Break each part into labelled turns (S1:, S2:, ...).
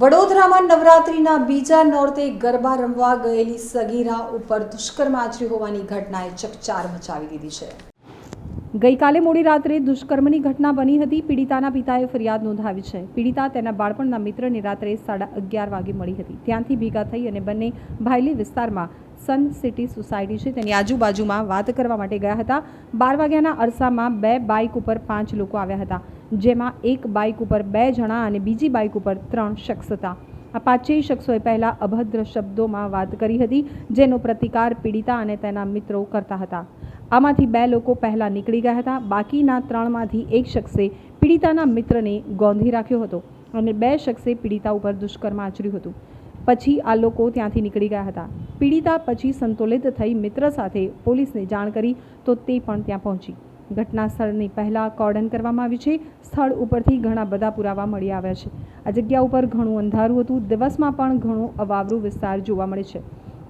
S1: વડોદરામાં નવરાત્રિના બીજા નોરતે ગરબા રમવા ગયેલી સગીરા ઉપર દુષ્કર્મ આચર્યું હોવાની ઘટનાએ ચકચાર મચાવી દીધી છે. ગઈકાલે મોડી રાત્રે દુષ્કર્મની ઘટના બની હતી. પીડિતાના પિતાએ ફરિયાદ નોંધાવી છે. પીડિતા તેના બાળપણના મિત્રને રાત્રે સાડા અગિયાર વાગે મળી હતી. ત્યાંથી ભેગા થઈ અને બંને ભાયલી વિસ્તારમાં સન સિટી સોસાયટી છે. તેની આજુબાજુમાં વાત કરવા માટે ગયા હતા. બાર વાગ્યાના અરસામાં બે બાઇક ઉપર પાંચ લોકો આવ્યા હતા. જેમાં એક બાઇક ઉપર બે જણા અને બીજી બાઇક ઉપર ત્રણ શખ્સ હતા. આ પાંચેય શખ્સોએ પહેલાં અભદ્ર શબ્દોમાં વાત કરી હતી, જેનો પ્રતિકાર પીડિતા અને તેના મિત્રો કરતા હતા. આમાંથી બે લોકો પહેલાં નીકળી ગયા હતા, બાકીના ત્રણમાંથી એક શખ્સે પીડિતાના મિત્રને ગોંધી રાખ્યો હતો અને બે શખ્સે પીડિતા ઉપર દુષ્કર્મ આચર્યું હતું. પછી આ લોકો ત્યાંથી નીકળી ગયા હતા. પીડિતા પછી સંતુલિત થઈ મિત્ર સાથે પોલીસને જાણ કરી તો તે પણ ત્યાં પહોંચી. ઘટના સ્થળની પહેલાં કોર્ડન કરવામાં આવી છે. સ્થળ ઉપરથી ઘણા બધા પુરાવા મળી આવ્યા છે. આ જગ્યા ઉપર ઘણું અંધારું હતું. દિવસમાં પણ ઘણું અવાવરું વિસ્તાર જોવા મળે છે.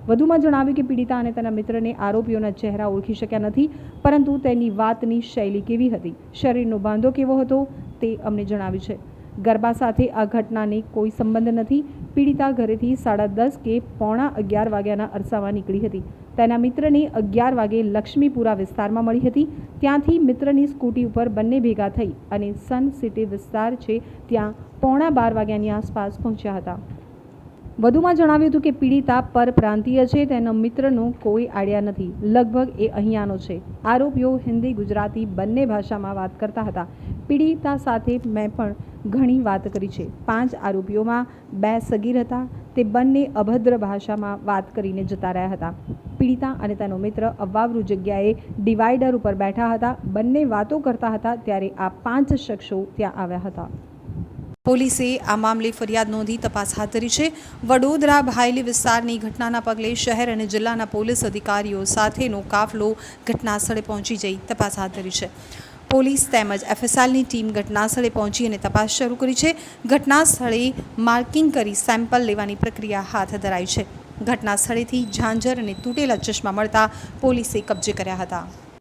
S1: વધુમાં જણાવ્યું કે પીડિતા અને તેના મિત્રને આરોપીઓના ચહેરા ઓળખી શક્યા નથી, પરંતુ તેની વાતની શૈલી કેવી હતી? શરીરનો બાંધો કેવો હતો? તે અમને જણાવ્યું છે. ગરબા સાથે આ ઘટનાને કોઈ સંબંધ નથી. પીડિતા ઘરેથી સાડા દસ કે પોણા અગિયાર વાગ્યાના અરસામાં નીકળી હતી. તેના મિત્રને અગિયાર વાગે લક્ષ્મીપુરા વિસ્તારમાં મળી હતી. ત્યાંથી મિત્રની સ્કૂટી ઉપર બંને ભેગા થઈ અને સન સિટી વિસ્તાર છે, ત્યાં પોણા બાર વાગ્યાની આસપાસ પહોંચ્યા હતા. વધુમાં જણાવ્યું હતું કે પીડિતા પરપ્રાંતીય છે, તેનો મિત્રનો કોઈ આડ્યા નથી. લગભગ એ અહીંયાનો છે. આરોપીઓ હિન્દી, ગુજરાતી બંને ભાષામાં વાત કરતા હતા. પીડિતા સાથે મેં પણ ઘણી વાત કરી છે. પાંચ આરોપીઓમાં બે સગીર હતા. તે બંને અભદ્ર ભાષામાં વાત કરીને જતા રહ્યા હતા. પીડિતા અને તેનો મિત્ર અવાવરૂ જગ્યાએ ડિવાઈડર ઉપર બેઠા હતા. બંને વાતો કરતા હતા ત્યારે આ પાંચ શખ્સો ત્યાં આવ્યા હતા. પોલીસે આ મામલે ફરિયાદ નોંધી તપાસ હાથ ધરી છે. વડોદરા ભાયલી વિસ્તારની ઘટનાના પગલે શહેર અને જિલ્લાના પોલીસ અધિકારીઓ સાથેનો કાફલો ઘટનાસ્થળે પહોંચી જઈ તપાસ હાથ ધરી છે. પોલીસ તેમજ એફએસએલની ટીમ ઘટનાસ્થળે પહોંચી અને તપાસ શરૂ કરી છે. ઘટનાસ્થળે માર્કિંગ કરી સેમ્પલ લેવાની પ્રક્રિયા હાથ ધરાઈ છે. ઘટના સ્થળેથી ઝાંઝર અને તૂટેલા ચશ્મા મળતા પોલીસે કબજે કર્યા હતા.